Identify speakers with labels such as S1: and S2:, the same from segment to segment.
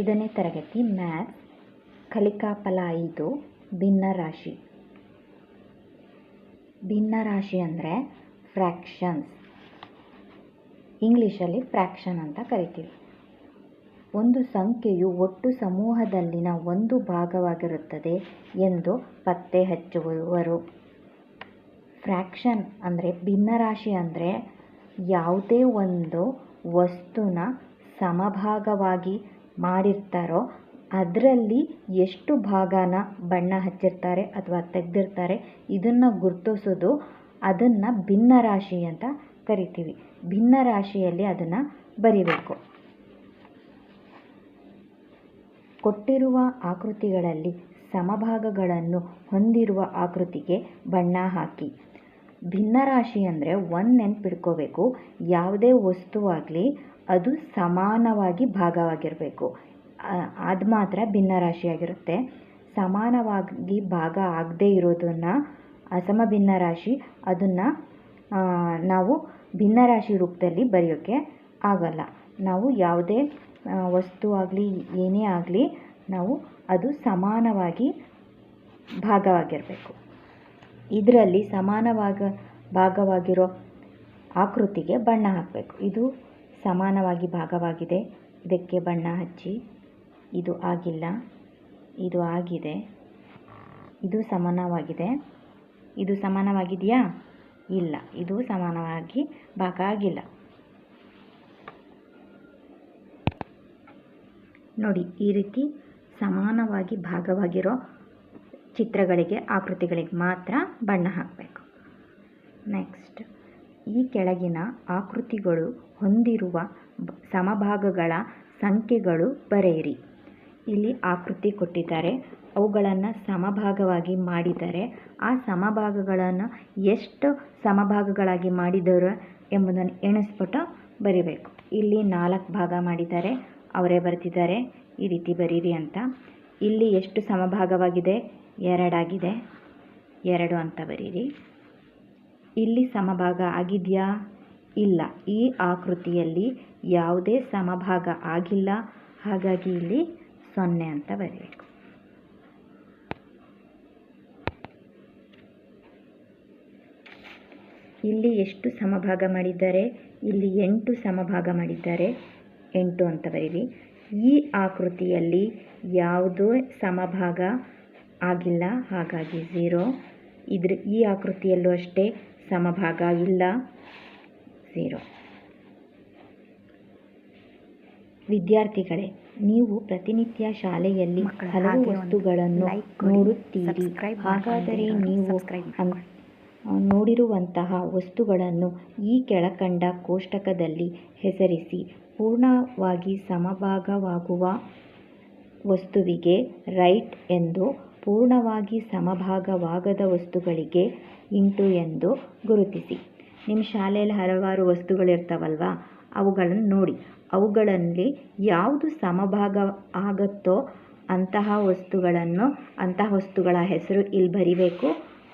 S1: ಐದನೇ ತರಗತಿ ಮ್ಯಾಥ್ಸ್ ಕಲಿಕಾ ಫಲ ಐದು, ಭಿನ್ನರಾಶಿ. ಭಿನ್ನರಾಶಿ ಅಂದರೆ ಫ್ರ್ಯಾಕ್ಷನ್ಸ್ ಇಂಗ್ಲೀಷಲ್ಲಿ ಫ್ರ್ಯಾಕ್ಷನ್ ಅಂತ ಕರಿತೀವಿ. ಒಂದು ಸಂಖ್ಯೆಯು ಒಟ್ಟು ಸಮೂಹದಲ್ಲಿನ ಒಂದು ಭಾಗವಾಗಿರುತ್ತದೆ ಎಂದು ಪತ್ತೆ ಹಚ್ಚುವವರು ಫ್ರ್ಯಾಕ್ಷನ್ ಅಂದರೆ ಭಿನ್ನರಾಶಿ ಅಂದರೆ ಯಾವುದೇ ಒಂದು ವಸ್ತುನ ಸಮಭಾಗವಾಗಿ ಮಾಡಿರ್ತಾರೋ ಅದರಲ್ಲಿ ಎಷ್ಟು ಭಾಗನ ಬಣ್ಣ ಹಚ್ಚಿರ್ತಾರೆ ಅಥವಾ ತೆಗೆದಿರ್ತಾರೆ ಇದನ್ನು ಗುರುತಿಸೋದು ಅದನ್ನು ಭಿನ್ನರಾಶಿ ಅಂತ ಕರಿತೀವಿ. ಭಿನ್ನರಾಶಿಯಲ್ಲಿ ಅದನ್ನು ಬರಿಬೇಕು. ಕೊಟ್ಟಿರುವ ಆಕೃತಿಗಳಲ್ಲಿ ಸಮಭಾಗಗಳನ್ನು ಹೊಂದಿರುವ ಆಕೃತಿಗೆ ಬಣ್ಣ ಹಾಕಿ. ಭಿನ್ನರಾಶಿ ಅಂದರೆ ಒಂದು ನೆನ್ಪಿಡ್ಕೋಬೇಕು. ಯಾವುದೇ ವಸ್ತುವಾಗಲಿ ಅದು ಸಮಾನವಾಗಿ ಭಾಗವಾಗಿರಬೇಕು. ಅದು ಮಾತ್ರ ಭಿನ್ನರಾಶಿಯಾಗಿರುತ್ತೆ ಸಮಾನವಾಗಿ ಭಾಗ ಆಗದೇ ಇರೋದನ್ನು ಅಸಮ ಭಿನ್ನರಾಶಿ, ಅದನ್ನು ನಾವು ಭಿನ್ನರಾಶಿ ರೂಪದಲ್ಲಿ ಬರೆಯೋಕ್ಕೆ ಆಗಲ್ಲ. ನಾವು ಯಾವುದೇ ವಸ್ತು ಆಗಲಿ, ಏನೇ ಆಗಲಿ, ನಾವು ಅದು ಸಮಾನವಾಗಿ ಭಾಗವಾಗಿರಬೇಕು. ಇದರಲ್ಲಿ ಸಮಾನವಾಗ ಭಾಗವಾಗಿರೋ ಆಕೃತಿಗೆ ಬಣ್ಣ ಹಾಕಬೇಕು. ಇದು ಸಮಾನವಾಗಿ ಭಾಗವಾಗಿದೆ. ಇದಕ್ಕೆ ಬಣ್ಣ ಹಚ್ಚಿ. ಇದು ಆಗಿಲ್ಲ. ಇದು ಆಗಿದೆ. ಇದು ಸಮಾನವಾಗಿದೆ. ಇದು ಸಮಾನವಾಗಿದೆಯಾ? ಇಲ್ಲ. ಇದು ಸಮಾನವಾಗಿ ಭಾಗ ಆಗಿಲ್ಲ. ನೋಡಿ, ಈ ರೀತಿ ಸಮಾನವಾಗಿ ಭಾಗವಾಗಿರೋ ಚಿತ್ರಗಳಿಗೆ, ಆಕೃತಿಗಳಿಗೆ ಮಾತ್ರ ಬಣ್ಣ ಹಾಕಬೇಕು. ನೆಕ್ಸ್ಟ್ ಈ ಕೆಳಗಿನ ಆಕೃತಿಗಳು ಹೊಂದಿರುವ ಸಮಭಾಗಗಳ ಸಂಖ್ಯೆಗಳು ಬರೆಯಿರಿ. ಇಲ್ಲಿ ಆಕೃತಿ ಕೊಟ್ಟಿದ್ದಾರೆ. ಅವುಗಳನ್ನು ಸಮಭಾಗವಾಗಿ ಮಾಡಿದರೆ ಆ ಸಮಭಾಗಗಳನ್ನು ಎಷ್ಟು ಸಮಭಾಗಗಳಾಗಿ ಮಾಡಿದರು ಎಂಬುದನ್ನು ಎಣಿಸ್ಬಿಟ್ಟು ಬರಿಬೇಕು. ಇಲ್ಲಿ ನಾಲ್ಕು ಭಾಗ ಮಾಡಿದ್ದಾರೆ. ಅವರೇ ಬರೆದಿದ್ದಾರೆ. ಈ ರೀತಿ ಬರೀರಿ ಅಂತ. ಇಲ್ಲಿ ಎಷ್ಟು ಸಮಭಾಗವಾಗಿದೆ? ಎರಡಾಗಿದೆ. ಎರಡು ಅಂತ ಬರೀರಿ. ಇಲ್ಲಿ ಸಮಭಾಗ ಆಗಿದೆಯಾ? ಇಲ್ಲ. ಈ ಆಕೃತಿಯಲ್ಲಿ ಯಾವುದೇ ಸಮಭಾಗ ಆಗಿಲ್ಲ. ಹಾಗಾಗಿ ಇಲ್ಲಿ ಸೊನ್ನೆ ಅಂತ ಬರೀಬೇಕು ಇಲ್ಲಿ ಎಷ್ಟು ಸಮಭಾಗ ಮಾಡಿದ್ದಾರೆ? ಇಲ್ಲಿ ಎಂಟು ಸಮಭಾಗ ಮಾಡಿದ್ದಾರೆ. ಎಂಟು ಅಂತ ಬರೀರಿ. ಈ ಆಕೃತಿಯಲ್ಲಿ ಯಾವುದೇ ಸಮಭಾಗ ಆಗಿಲ್ಲ. ಹಾಗಾಗಿ ಝೀರೋ. ಇದ್ರ ಈ ಆಕೃತಿಯಲ್ಲೂ ಅಷ್ಟೇ ಸಮಭಾಗ ಇಲ್ಲ. ಝೀರೋ. ವಿದ್ಯಾರ್ಥಿಗಳೇ ನೀವು ಪ್ರತಿನಿತ್ಯ ಶಾಲೆಯಲ್ಲಿ ಹಲವು ವಸ್ತುಗಳನ್ನು ನೋಡುತ್ತೀರಿ. ಹಾಗಾದರೆ ನೀವು ನೋಡಿರುವಂತಹ ವಸ್ತುಗಳನ್ನು ಈ ಕೆಳಕಂಡ ಕೋಷ್ಟಕದಲ್ಲಿ ಹೆಸರಿಸಿ ಪೂರ್ಣವಾಗಿ ಸಮಭಾಗವಾಗುವ ವಸ್ತುವಿಗೆ ರೈಟ್ ಎಂದು ಪೂರ್ಣವಾಗಿ ಸಮಭಾಗವಾಗದ ವಸ್ತುಗಳಿಗೆ ಇಂಟು ಎಂದು ಗುರುತಿಸಿ. ನಿಮ್ಮ ಶಾಲೆಯಲ್ಲಿ ಹಲವಾರು ವಸ್ತುಗಳಿರ್ತಾವಲ್ವ ಅವುಗಳನ್ನು ನೋಡಿ. ಅವುಗಳಲ್ಲಿ ಯಾವುದು ಸಮಭಾಗ ಆಗುತ್ತೋ ಅಂತಹ ವಸ್ತುಗಳನ್ನು, ಅಂತಹ ವಸ್ತುಗಳ ಹೆಸರು ಇಲ್ಲಿ ಬರಿಬೇಕು.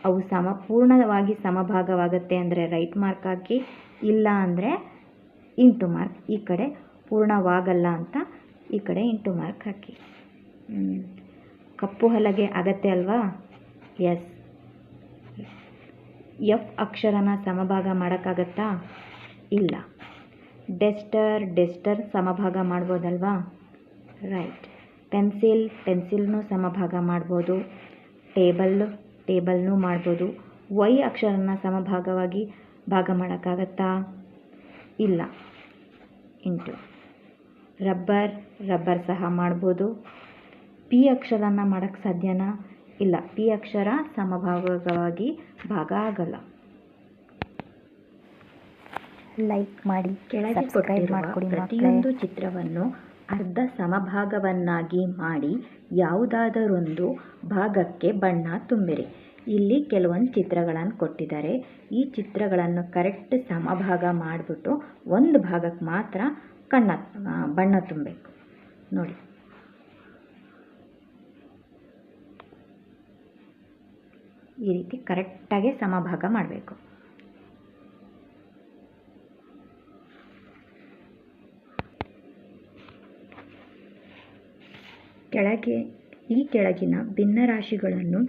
S1: ಅವು ಸಮ, ಪೂರ್ಣವಾಗಿ ಸಮಭಾಗವಾಗತ್ತೆ ಅಂದರೆ ರೈಟ್ ಮಾರ್ಕ್ ಹಾಕಿ, ಇಲ್ಲ ಅಂದರೆ ಇಂಟು ಮಾರ್ಕ್ ಈ ಕಡೆ ಪೂರ್ಣವಾಗಲ್ಲ ಅಂತ ಈ ಕಡೆ ಇಂಟು ಮಾರ್ಕ್ ಹಾಕಿ. ಕಪ್ಪು ಹಲಗೆ ಆಗತ್ತೆ ಅಲ್ವಾ? ಎಸ್ ಎಫ್ ಅಕ್ಷರನ ಸಮಭಾಗ ಮಾಡೋಕ್ಕಾಗತ್ತಾ? ಇಲ್ಲ. ಡೆಸ್ಟರ್ ಡೆಸ್ಟರ್ ಸಮಭಾಗ ಮಾಡ್ಬೋದಲ್ವಾ? ರೈಟ್ ಪೆನ್ಸಿಲ್ ಪೆನ್ಸಿಲ್ನೂ ಸಮಭಾಗ ಮಾಡ್ಬೋದು. ಟೇಬಲ್ ಟೇಬಲ್ನೂ ಮಾಡ್ಬೋದು. ವೈ ಅಕ್ಷರನ ಸಮಭಾಗವಾಗಿ ಭಾಗ ಮಾಡೋಕ್ಕಾಗತ್ತಾ? ಇಲ್ಲ. ಇಂಟು ರಬ್ಬರ್ ರಬ್ಬರ್ ಸಹ ಮಾಡ್ಬೋದು. ಪಿ ಅಕ್ಷರನ ಮಾಡೋಕ್ಕೆ ಸಾಧ್ಯನಾ? ಇಲ್ಲ ಪಿ ಅಕ್ಷರ ಸಮಭಾಗವಾಗಿ ಭಾಗ ಆಗಲ್ಲ.
S2: ಲೈಕ್ ಮಾಡಿ
S1: ಕೆಳಗೆ
S2: ಸಬ್ಸ್ಕ್ರೈಬ್
S1: ಕೊಟ್ಟಿರುವ ಪ್ರತಿಯೊಂದು ಚಿತ್ರವನ್ನು ಅರ್ಧ ಸಮಭಾಗವನ್ನಾಗಿ ಮಾಡಿ ಯಾವುದಾದರೊಂದು ಭಾಗಕ್ಕೆ ಬಣ್ಣ ತುಂಬಿರಿ. ಇಲ್ಲಿ ಕೆಲವೊಂದು ಚಿತ್ರಗಳನ್ನು ಕೊಟ್ಟಿದ್ದಾರೆ. ಈ ಚಿತ್ರಗಳನ್ನು ಕರೆಕ್ಟ್ ಸಮಭಾಗ ಮಾಡಿಬಿಟ್ಟು ಒಂದು ಭಾಗಕ್ಕೆ ಮಾತ್ರ ಕಣ್ಣ ಬಣ್ಣ ತುಂಬಬೇಕು ನೋಡಿ. ಈ ರೀತಿ ಕರೆಕ್ಟಾಗಿ ಸಮಭಾಗ ಮಾಡಬೇಕು. ಕೆಳಗೆ, ಈ ಕೆಳಗಿನ ಭಿನ್ನರಾಶಿಗಳನ್ನು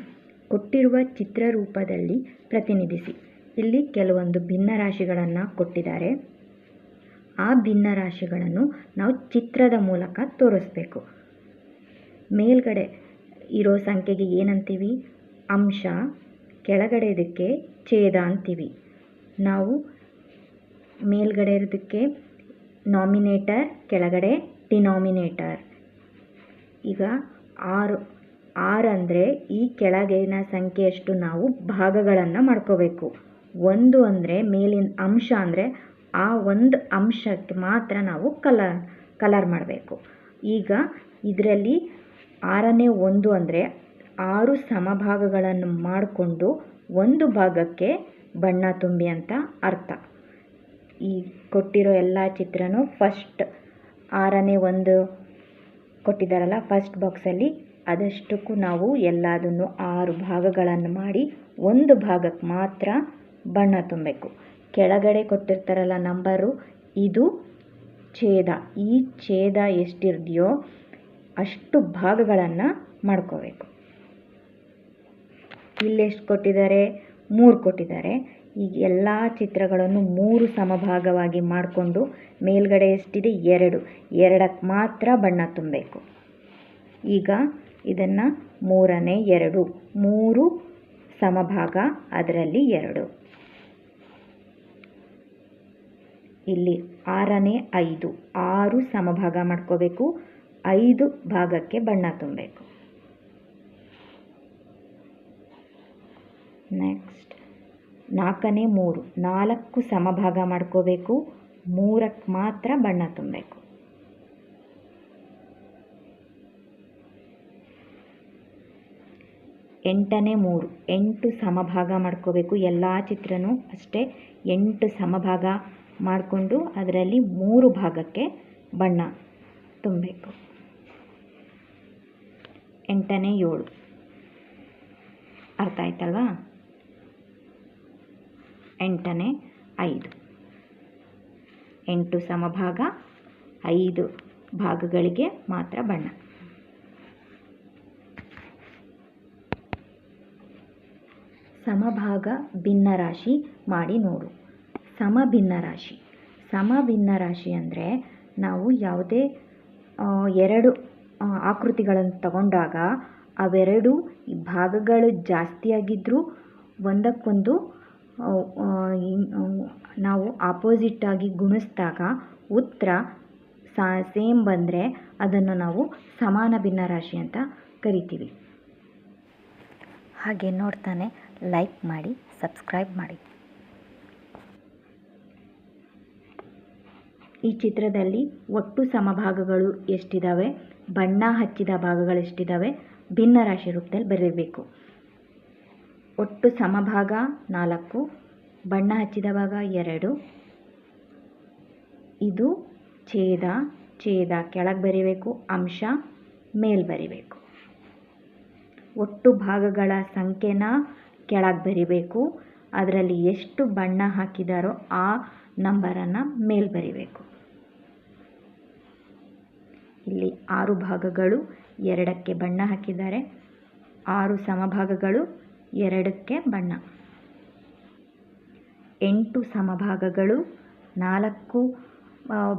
S1: ಕೊಟ್ಟಿರುವ ಚಿತ್ರರೂಪದಲ್ಲಿ ಪ್ರತಿನಿಧಿಸಿ. ಇಲ್ಲಿ ಕೆಲವೊಂದು ಭಿನ್ನರಾಶಿಗಳನ್ನು ಕೊಟ್ಟಿದ್ದಾರೆ. ಆ ಭಿನ್ನರಾಶಿಗಳನ್ನು ನಾವು ಚಿತ್ರದ ಮೂಲಕ ತೋರಿಸ್ಬೇಕು. ಮೇಲ್ಗಡೆ ಇರೋ ಸಂಖ್ಯೆಗೆ ಏನಂತೀವಿ? ಅಂಶ ಕೆಳಗಡೆ ಇದಕ್ಕೆ ಛೇದ ಅಂತೀವಿ. ನಾವು ಮೇಲ್ಗಡೆ ಇರೋದಕ್ಕೆ ನಾಮಿನೇಟರ್ ಕೆಳಗಡೆ ಡಿನಾಮಿನೇಟರ್ ಈಗ ಆರು ಆರು ಅಂದರೆ ಈ ಕೆಳಗಿನ ಸಂಖ್ಯೆಯಷ್ಟು ನಾವು ಭಾಗಗಳನ್ನು ಮಾಡ್ಕೋಬೇಕು. ಒಂದು ಅಂದರೆ ಮೇಲಿನ ಅಂಶ ಅಂದರೆ ಆ ಒಂದು ಅಂಶಕ್ಕೆ ಮಾತ್ರ ನಾವು ಕಲರ್ ಕಲರ್ ಮಾಡಬೇಕು. ಈಗ ಇದರಲ್ಲಿ ಆರನೇ ಒಂದು ಅಂದರೆ ಆರು ಸಮಭಾಗಗಳನ್ನು ಮಾಡಿಕೊಂಡು ಒಂದು ಭಾಗಕ್ಕೆ ಬಣ್ಣ ತುಂಬಿ ಅಂತ ಅರ್ಥ. ಈ ಕೊಟ್ಟಿರೋ ಎಲ್ಲ ಚಿತ್ರನೂ ಫಸ್ಟ್ ಆರನೇ ಒಂದು ಕೊಟ್ಟಿದ್ದಾರಲ್ಲ ಫಸ್ಟ್ ಬಾಕ್ಸಲ್ಲಿ ಅದಷ್ಟಕ್ಕೂ ನಾವು ಎಲ್ಲದನ್ನು ಆರು ಭಾಗಗಳನ್ನು ಮಾಡಿ ಒಂದು ಭಾಗಕ್ಕೆ ಮಾತ್ರ ಬಣ್ಣ ತುಂಬಬೇಕು. ಕೆಳಗಡೆ ಕೊಟ್ಟಿರ್ತಾರಲ್ಲ ನಂಬರು ಇದು ಛೇದ. ಈ ಛೇದ ಎಷ್ಟಿದೆಯೋ ಅಷ್ಟು ಭಾಗಗಳನ್ನು ಮಾಡ್ಕೋಬೇಕು. ಇಲ್ಲೆಷ್ಟು ಕೊಟ್ಟಿದ್ದಾರೆ? ಮೂರು ಕೊಟ್ಟಿದ್ದಾರೆ. ಈ ಎಲ್ಲ ಚಿತ್ರಗಳನ್ನು ಮೂರು ಸಮಭಾಗವಾಗಿ ಮಾಡಿಕೊಂಡು ಮೇಲ್ಗಡೆ ಎಷ್ಟಿದೆ? ಎರಡು. ಎರಡಕ್ಕೆ ಮಾತ್ರ ಬಣ್ಣ ತುಂಬಬೇಕು. ಈಗ ಇದನ್ನು ಮೂರನೇ ಎರಡು. ಮೂರು ಸಮಭಾಗ, ಅದರಲ್ಲಿ ಎರಡು. ಇಲ್ಲಿ ಆರನೇ ಐದು. ಆರು ಸಮಭಾಗ ಮಾಡ್ಕೋಬೇಕು. ಐದು ಭಾಗಕ್ಕೆ ಬಣ್ಣ ತುಂಬಬೇಕು. ನೆಕ್ಸ್ಟ್ ನಾಲ್ಕನೇ ಮೂರು. ನಾಲ್ಕು ಸಮಭಾಗ ಮಾಡ್ಕೋಬೇಕು. ಮೂರಕ್ಕೆ ಮಾತ್ರ ಬಣ್ಣ ತುಂಬಬೇಕು. ಎಂಟನೇ ಮೂರು. ಎಂಟು ಸಮಭಾಗ ಮಾಡ್ಕೋಬೇಕು. ಎಲ್ಲ ಚಿತ್ರನೂ ಅಷ್ಟೇ ಎಂಟು ಸಮಭಾಗ ಮಾಡಿಕೊಂಡು ಅದರಲ್ಲಿ ಮೂರು ಭಾಗಕ್ಕೆ ಬಣ್ಣ ತುಂಬಬೇಕು. ಎಂಟನೇ ಏಳು. ಅರ್ಥ ಆಯ್ತಲ್ವಾ? ಎಂಟನೇ ಐದು. ಎಂಟು ಸಮಭಾಗ, ಐದು ಭಾಗಗಳಿಗೆ ಮಾತ್ರ ಬಣ್ಣ. ಸಮಭಾಗ ಭಿನ್ನರಾಶಿ ಮಾಡಿ ನೋಡು. ಸಮಭಿನ್ನರಾಶಿ. ಸಮಭಿನ್ನರಾಶಿ ಅಂದರೆ ನಾವು ಯಾವುದೇ ಎರಡು ಆಕೃತಿಗಳನ್ನು ತಗೊಂಡಾಗ ಅವೆರಡು ಭಾಗಗಳು ಜಾಸ್ತಿಯಾಗಿದ್ದರೂ ಒಂದಕ್ಕೊಂದು ನಾವು ಆಪೋಸಿಟ್ಟಾಗಿ ಗುಣಿಸಿದಾಗ ಉತ್ತರ ಸೇಮ್ ಬಂದರೆ ಅದನ್ನು ನಾವು ಸಮಾನ ಭಿನ್ನರಾಶಿ ಅಂತ ಕರಿತೀವಿ.
S2: ಹಾಗೆ ನೋಡ್ತಾನೆ ಲೈಕ್ ಮಾಡಿ ಸಬ್ಸ್ಕ್ರೈಬ್ ಮಾಡಿ.
S1: ಈ ಚಿತ್ರದಲ್ಲಿ ಒಟ್ಟು ಸಮಭಾಗಗಳು ಎಷ್ಟಿದ್ದಾವೆ ಬಣ್ಣ ಹಚ್ಚಿದ ಭಾಗಗಳು ಎಷ್ಟಿದ್ದಾವೆ ಭಿನ್ನರಾಶಿ ರೂಪದಲ್ಲಿ ಬರೀಬೇಕು. ಒಟ್ಟು ಸಮಭಾಗ ನಾಲ್ಕು, ಬಣ್ಣ ಹಚ್ಚಿದ ಭಾಗ ಎರಡು. ಇದು ಛೇದ ಛೇದ ಕೆಳಗೆ ಬರಿಬೇಕು, ಅಂಶ ಮೇಲ್ ಬರಿಬೇಕು. ಒಟ್ಟು ಭಾಗಗಳ ಸಂಖ್ಯೆನ ಕೆಳಗೆ ಬರಿಬೇಕು, ಅದರಲ್ಲಿ ಎಷ್ಟು ಬಣ್ಣ ಹಾಕಿದಾರೋ ಆ ನಂಬರನ್ನು ಮೇಲ್ ಬರಿಬೇಕು. ಇಲ್ಲಿ ಆರು ಭಾಗಗಳು ಎರಡಕ್ಕೆ ಬಣ್ಣ ಹಾಕಿದ್ದಾರೆ, ಆರು ಸಮಭಾಗಗಳು ಎರಡಕ್ಕೆ ಬಣ್ಣ. ಎಂಟು ಸಮಭಾಗಗಳು, ನಾಲ್ಕು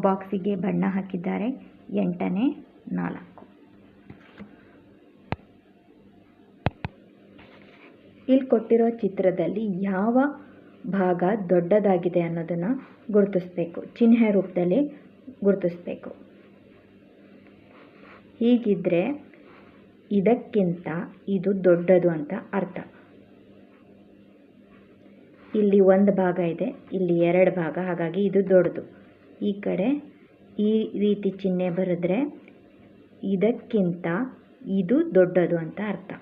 S1: ಬಾಕ್ಸಿಗೆ ಬಣ್ಣ ಹಾಕಿದ್ದಾರೆ. ಎಂಟನೇ, ನಾಲ್ಕು. ಇಲ್ಲಿ ಕೊಟ್ಟಿರೋ ಚಿತ್ರದಲ್ಲಿ ಯಾವ ಭಾಗ ದೊಡ್ಡದಾಗಿದೆ ಅನ್ನೋದನ್ನು ಗುರುತಿಸ್ಬೇಕು. ಚಿಹ್ನೆ ರೂಪದಲ್ಲಿ ಗುರುತಿಸ್ಬೇಕು. ಹೀಗಿದ್ದರೆ ಇದಕ್ಕಿಂತ ಇದು ದೊಡ್ಡದು ಅಂತ ಅರ್ಥ. ಇಲ್ಲಿ ಒಂದು ಭಾಗ ಇದೆ, ಇಲ್ಲಿ ಎರಡು ಭಾಗ, ಹಾಗಾಗಿ ಇದು ದೊಡ್ಡದು. ಈ ಕಡೆ ಈ ರೀತಿ ಚಿಹ್ನೆ ಬರೆದ್ರೆ ಇದಕ್ಕಿಂತ ಇದು ದೊಡ್ಡದು ಅಂತ ಅರ್ಥ.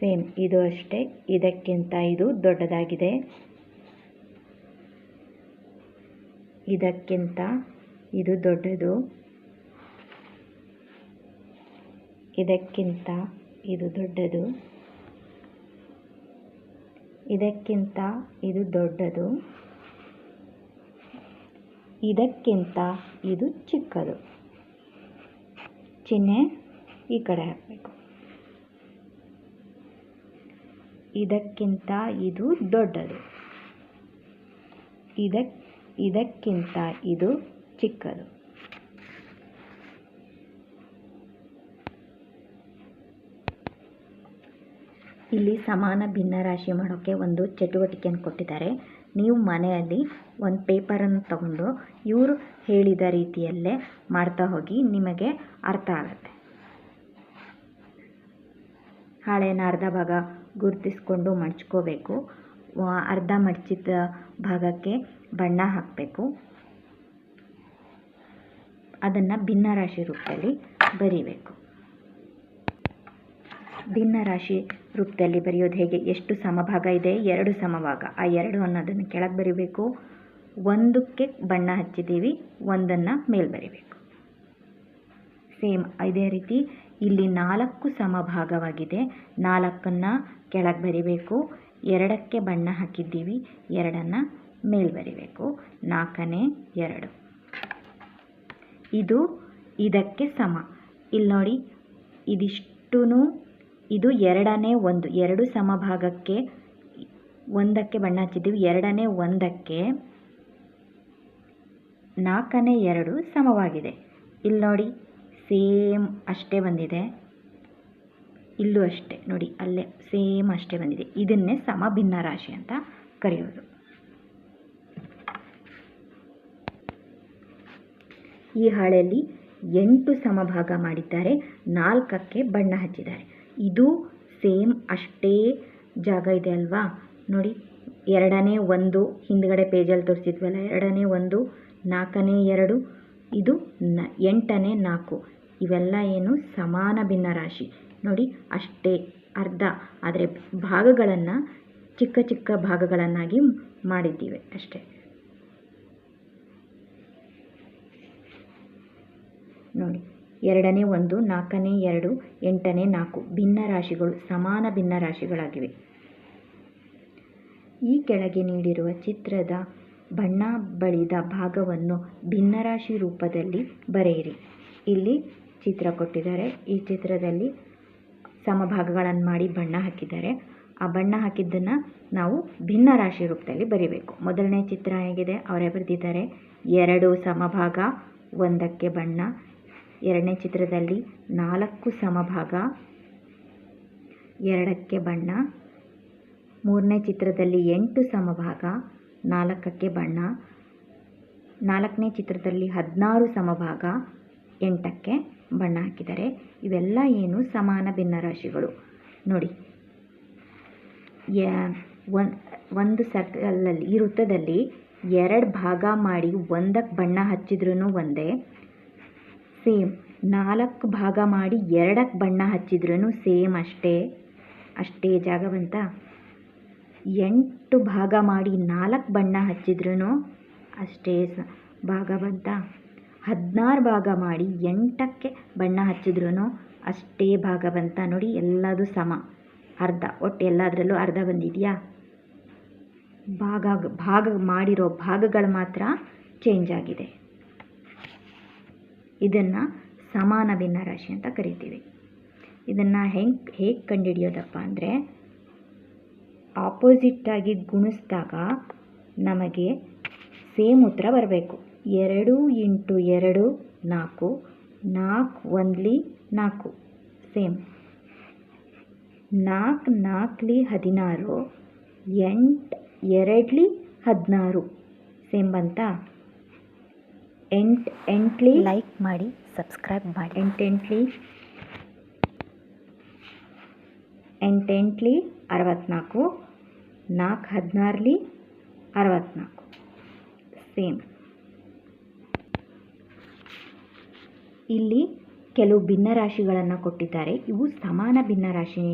S1: ಸೇಮ್, ಇದು ಅಷ್ಟೇ, ಇದಕ್ಕಿಂತ ಇದು ದೊಡ್ಡದಾಗಿದೆ. ಇದಕ್ಕಿಂತ ಇದು ದೊಡ್ಡದು. ಇದಕ್ಕಿಂತ ಇದು ದೊಡ್ಡದು. ಇದಕ್ಕಿಂತ ಇದು ದೊಡ್ಡದು. ಇದಕ್ಕಿಂತ ಇದು ಚಿಕ್ಕದು. ಚಿಹ್ನೆ ಈ ಕಡೆ ಹಾಕಬೇಕು. ಇದಕ್ಕಿಂತ ಇದು ದೊಡ್ಡದು. ಇದಕ್, ಇದಕ್ಕಿಂತ ಇದು ಚಿಕ್ಕದು. ಇಲ್ಲಿ ಸಮಾನ ಭಿನ್ನರಾಶಿ ಮಾಡೋಕ್ಕೆ ಒಂದು ಚಟುವಟಿಕೆಯನ್ನು ಕೊಟ್ಟಿದ್ದಾರೆ. ನೀವು ಮನೆಯಲ್ಲಿ ಒಂದು ಪೇಪರನ್ನು ತಗೊಂಡು ಇವರು ಹೇಳಿದ ರೀತಿಯಲ್ಲೇ ಮಾಡ್ತಾ ಹೋಗಿ ನಿಮಗೆ ಅರ್ಥ ಆಗುತ್ತೆ. ಹಾಳೆನ ಅರ್ಧ ಭಾಗ ಗುರುತಿಸ್ಕೊಂಡು ಮಡ್ಚ್ಕೋಬೇಕು. ಅರ್ಧ ಮಡಚಿದ ಭಾಗಕ್ಕೆ ಬಣ್ಣ ಹಾಕಬೇಕು. ಅದನ್ನು ಭಿನ್ನರಾಶಿ ರೂಪದಲ್ಲಿ ಬರಿಬೇಕು. ಭಿನ್ನರಾಶಿ ರೂಪದಲ್ಲಿ ಬರೆಯೋದು ಹೇಗೆ? ಎಷ್ಟು ಸಮಭಾಗ ಇದೆ? ಎರಡು ಸಮಭಾಗ. ಆ ಎರಡು ಅನ್ನೋದನ್ನು ಕೆಳಗೆ ಬರಿಬೇಕು. ಒಂದಕ್ಕೆ ಬಣ್ಣ ಹಚ್ಚಿದ್ದೀವಿ, ಒಂದನ್ನು ಮೇಲ್ ಬರಿಬೇಕು. ಸೇಮ್ ಇದೇ ರೀತಿ ಇಲ್ಲಿ ನಾಲ್ಕು ಸಮಭಾಗವಾಗಿದೆ. ನಾಲ್ಕನ್ನು ಕೆಳಗೆ ಬರಿಬೇಕು. ಎರಡಕ್ಕೆ ಬಣ್ಣ ಹಾಕಿದ್ದೀವಿ, ಎರಡನ್ನು ಮೇಲ್ ಬರಿಬೇಕು. ನಾಲ್ಕನೇ ಎರಡು. ಇದು ಇದಕ್ಕೆ ಸಮ. ಇಲ್ಲಿ ನೋಡಿ ಇದಿಷ್ಟೂ ಇದು ಎರಡನೇ ಒಂದು, ಎರಡು ಸಮಭಾಗಕ್ಕೆ ಒಂದಕ್ಕೆ ಬಣ್ಣ ಹಚ್ಚಿದ್ದೀವಿ. ಎರಡನೇ ಒಂದಕ್ಕೆ ನಾಲ್ಕನೇ ಎರಡು ಸಮವಾಗಿದೆ. ಇಲ್ಲಿ ನೋಡಿ, ಸೇಮ್ ಅಷ್ಟೇ ಬಂದಿದೆ. ಇಲ್ಲೂ ಅಷ್ಟೇ, ನೋಡಿ, ಅಲ್ಲೇ ಸೇಮ್ ಅಷ್ಟೇ ಬಂದಿದೆ. ಇದನ್ನೇ ಸಮ ಭಿನ್ನ ರಾಶಿ ಅಂತ ಕರೆಯೋದು. ಈ ಹಾಳೆಯಲ್ಲಿ ಎಂಟು ಸಮಭಾಗ ಮಾಡಿದ್ದಾರೆ. ನಾಲ್ಕಕ್ಕೆ ಬಣ್ಣ ಹಚ್ಚಿದ್ದಾರೆ. ಇದು ಸೇಮ್ ಅಷ್ಟೇ ಜಾಗ ಇದೆ ಅಲ್ವಾ? ನೋಡಿ, ಎರಡನೇ ಒಂದು ಹಿಂದ್ಗಡೆ ಪೇಜಲ್ಲಿ ತೋರಿಸಿದ್ವಲ್ಲ, ಎರಡನೇ ಒಂದು, ನಾಲ್ಕನೇ ಎರಡು, ಇದು ನ, ಎಂಟನೇ ನಾಲ್ಕು. ಇವೆಲ್ಲ ಏನು ಸಮಾನ ಭಿನ್ನ ರಾಶಿ ನೋಡಿ, ಅಷ್ಟೇ ಅರ್ಧ. ಆದರೆ ಭಾಗಗಳನ್ನು ಚಿಕ್ಕ ಚಿಕ್ಕ ಭಾಗಗಳನ್ನಾಗಿ ಮಾಡಿದ್ದೀವಿ ಅಷ್ಟೇ. ನೋಡಿ ಎರಡನೇ ಒಂದು, ನಾಲ್ಕನೇ ಎರಡು, ಎಂಟನೇ ನಾಲ್ಕು ಭಿನ್ನ ರಾಶಿಗಳು ಸಮಾನ ಭಿನ್ನ ರಾಶಿಗಳಾಗಿವೆ ಈ ಕೆಳಗೆ ನೀಡಿರುವ ಚಿತ್ರದ ಬಣ್ಣ ಬಳಿದ ಭಾಗವನ್ನು ಭಿನ್ನರಾಶಿ ರೂಪದಲ್ಲಿ ಬರೆಯಿರಿ. ಇಲ್ಲಿ ಚಿತ್ರ ಕೊಟ್ಟಿದ್ದಾರೆ. ಈ ಚಿತ್ರದಲ್ಲಿ ಸಮಭಾಗಗಳನ್ನು ಮಾಡಿ ಬಣ್ಣ ಹಾಕಿದ್ದಾರೆ. ಆ ಬಣ್ಣ ಹಾಕಿದ್ದನ್ನು ನಾವು ಭಿನ್ನ ರಾಶಿ ರೂಪದಲ್ಲಿ ಬರೀಬೇಕು. ಮೊದಲನೇ ಚಿತ್ರ ಹೇಗಿದೆ? ಅವರೇ ಬರೆದಿದ್ದಾರೆ. ಎರಡು ಸಮಭಾಗ, ಒಂದಕ್ಕೆ ಬಣ್ಣ ಎರಡನೇ ಚಿತ್ರದಲ್ಲಿ ನಾಲ್ಕು ಸಮಭಾಗ, ಎರಡಕ್ಕೆ ಬಣ್ಣ, ಮೂರನೇ ಚಿತ್ರದಲ್ಲಿ ಎಂಟು ಸಮಭಾಗ, ನಾಲ್ಕಕ್ಕೆ ಬಣ್ಣ, ನಾಲ್ಕನೇ ಚಿತ್ರದಲ್ಲಿ ಹದಿನಾರು ಸಮಭಾಗ, ಎಂಟಕ್ಕೆ ಬಣ್ಣ ಹಾಕಿದ್ದಾರೆ. ಇವೆಲ್ಲ ಏನು ಸಮಾನ ಭಿನ್ನರಾಶಿಗಳು? ನೋಡಿ ಒಂದು ಸರ್ಕಲಲ್ಲಿ ಈ ವೃತ್ತದಲ್ಲಿ ಎರಡು ಭಾಗ ಮಾಡಿ ಒಂದಕ್ಕೆ ಬಣ್ಣ ಹಚ್ಚಿದ್ರೂ ಒಂದೇ. ಸೇಮ್. ನಾಲ್ಕು ಭಾಗ ಮಾಡಿ ಎರಡಕ್ಕೆ ಬಣ್ಣ ಹಚ್ಚಿದ್ರೂ ಸೇಮ್ ಅಷ್ಟೇ. ಅಷ್ಟೇ ಜಾಗವಂತ ಎಂಟು ಭಾಗ ಮಾಡಿ ನಾಲ್ಕು ಬಣ್ಣ ಹಚ್ಚಿದ್ರೂ ಅಷ್ಟೇ ಸ ಭಾಗವಂತ ಹದಿನಾರು ಭಾಗ ಮಾಡಿ ಎಂಟಕ್ಕೆ ಬಣ್ಣ ಹಚ್ಚಿದ್ರೂ ಅಷ್ಟೇ ಭಾಗವಂತ ನೋಡಿ, ಎಲ್ಲದು ಸಮ. ಅರ್ಧ. ಒಟ್ಟು ಎಲ್ಲದರಲ್ಲೂ ಅರ್ಧ ಬಂದಿದೆಯಾ? ಭಾಗ ಭಾಗ ಮಾಡಿರೋ ಭಾಗಗಳು ಮಾತ್ರ ಚೇಂಜ್ ಆಗಿದೆ. ಇದನ್ನು ಸಮಾನ ಭಿನ್ನರಾಶಿ ಅಂತ ಕರಿತೀವಿ. ಇದನ್ನು ಹೆಂಗೆ, ಹೇಗೆ ಕಂಡುಹಿಡಿಯೋದಪ್ಪ ಅಂದರೆ ಆಪೋಸಿಟ್ಟಾಗಿ ಗುಣಿಸಿದಾಗ ನಮಗೆ ಸೇಮ್ ಉತ್ತರ ಬರಬೇಕು. ಎರಡು ಇಂಟು ಎರಡು, ನಾಲ್ಕು ನಾಲ್ಕು ಒಂದ್ಲಿ ನಾಲ್ಕು ಸೇಮ್ ನಾಲ್ಕು, ನಾಲ್ಕಲಿ ಹದಿನಾರು, ಎಂಟು, ಎರಡ್ಲಿ ಹದಿನಾರು ಸೇಮ್ ಬಂತಾ? ಎಂಟು ಎಂಟ್ಲಿ
S2: ಲೈಕ್ ಮಾಡಿ ಸಬ್ಸ್ಕ್ರೈಬ್ ಮಾಡಿ.
S1: ಎಂಟೆಂಟ್ಲಿ ಎಂಟೆಂಟ್ಲಿ ಅರವತ್ತ್ನಾಲ್ಕು ನಾಲ್ಕು ಹದಿನಾರಲಿ ಅರವತ್ತ್ನಾಲ್ಕು ಸೇಮ್ ಇಲ್ಲಿ ಕೆಲವು ಭಿನ್ನರಾಶಿಗಳನ್ನು ಕೊಟ್ಟಿದ್ದಾರೆ. ಇವು ಸಮಾನ ಭಿನ್ನರಾಶಿ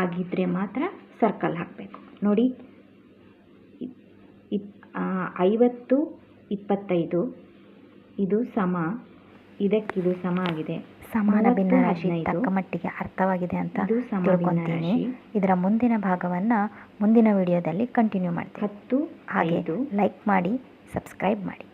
S1: ಆಗಿದ್ದರೆ ಮಾತ್ರ ಸರ್ಕಲ್ ಹಾಕಬೇಕು. ನೋಡಿ ಐವತ್ತು ಇಪ್ಪತ್ತೈದು ಇದು ಸಮ ಇದಕ್ಕಿದು ಸಮ ಆಗಿದೆ.
S2: ಸಮಾನ
S1: ಭಿನ್ನ
S2: ಭಿನ್ನರಾಶಿ. ತಕ್ಕ ಮಟ್ಟಿಗೆ ಅರ್ಥವಾಗಿದೆ ಅಂತ ತಿಳ್ಕೊತೀನಿ. ಇದರ ಮುಂದಿನ ಭಾಗವನ್ನು ಮುಂದಿನ ವಿಡಿಯೋದಲ್ಲಿ ಕಂಟಿನ್ಯೂ ಮಾಡ್ತೀನಿ.
S1: ಹತ್ತು
S2: ಹಾಗೆ ಲೈಕ್ ಮಾಡಿ ಸಬ್ಸ್ಕ್ರೈಬ್ ಮಾಡಿ.